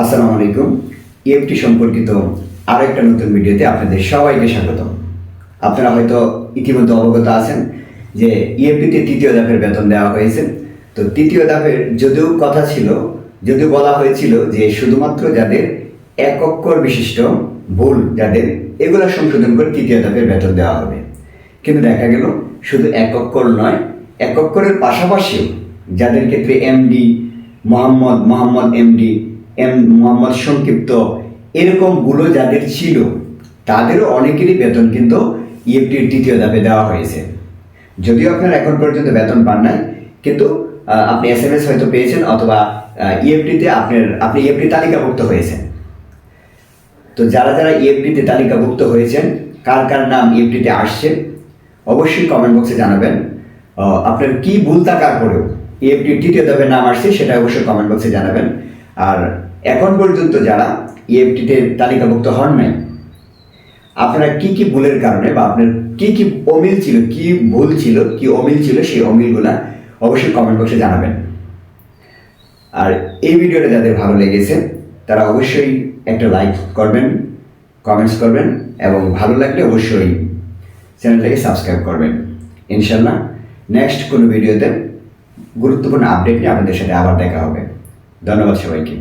আসসালামু আলাইকুম। ইএফটি সম্পর্কিত আরও একটা নতুন ভিডিওতে আপনাদের সবাইকে স্বাগতম। আপনারা হয়তো ইতিমধ্যে অবগত আছেন যে ইএফটিতে তৃতীয় ধাপের বেতন দেওয়া হয়েছে। তো তৃতীয় ধাপের যদিও কথা ছিল, যদিও বলা হয়েছিল যে শুধুমাত্র যাদের এক অক্ষর বিশিষ্ট ভুল, যাদের এগুলো সংশোধন করে তৃতীয় ধাপের বেতন দেওয়া হবে। কিন্তু দেখা গেল, শুধু এক অক্ষর নয়, এক অক্ষরের পাশাপাশিও যাদের ক্ষেত্রে MD Mohammad Mohammad MD M Mohammad সংক্ষিপ্ত। এরকমগুলো যাদের ছিল, তাদেরও অনেকেরই বেতন কিন্তু ইএফটির তৃতীয় ধাপে দেওয়া হয়েছে। যদিও আপনারা এখন পর্যন্ত বেতন পান নাই, কিন্তু আপনি এস এম এস হয়তো পেয়েছেন অথবা ইএফটিতে আপনার, আপনি ইএফটি তালিকাভুক্ত হয়েছেন। তো যারা যারা ইএফটিতে তালিকাভুক্ত হয়েছেন, কার কার নাম ইএফটিতে আসছে, অবশ্যই কমেন্ট বক্সে জানাবেন। আপনার কি ভুল থাকার পরেও ইএফটির তৃতীয় ধাপে নাম আসছে, সেটা অবশ্যই কমেন্ট বক্সে জানাবেন। আর এখন পর্যন্ত যারা ইএফটিতে তালিকাভুক্ত হন নাই আপনারা কি কি ভুলের কারণে বা আপনার কি কি অমিল ছিল, কি ভুল ছিল, কি অমিল ছিল সেই অমিলগুলা অবশ্যই কমেন্ট বক্সে জানাবেন। আর এই ভিডিওটা যাদের ভালো লেগেছে, তারা অবশ্যই একটা লাইক করবেন কমেন্টস করবেন, এবং ভালো লাগলে অবশ্যই চ্যানেলটাকে সাবস্ক্রাইব করবেন। ইনশাল্লাহ নেক্সট কোনো ভিডিওতে গুরুত্বপূর্ণ আপডেট নিয়ে আপনাদের সাথে আবার দেখা হবে। ধন্যবাদ সবাইকে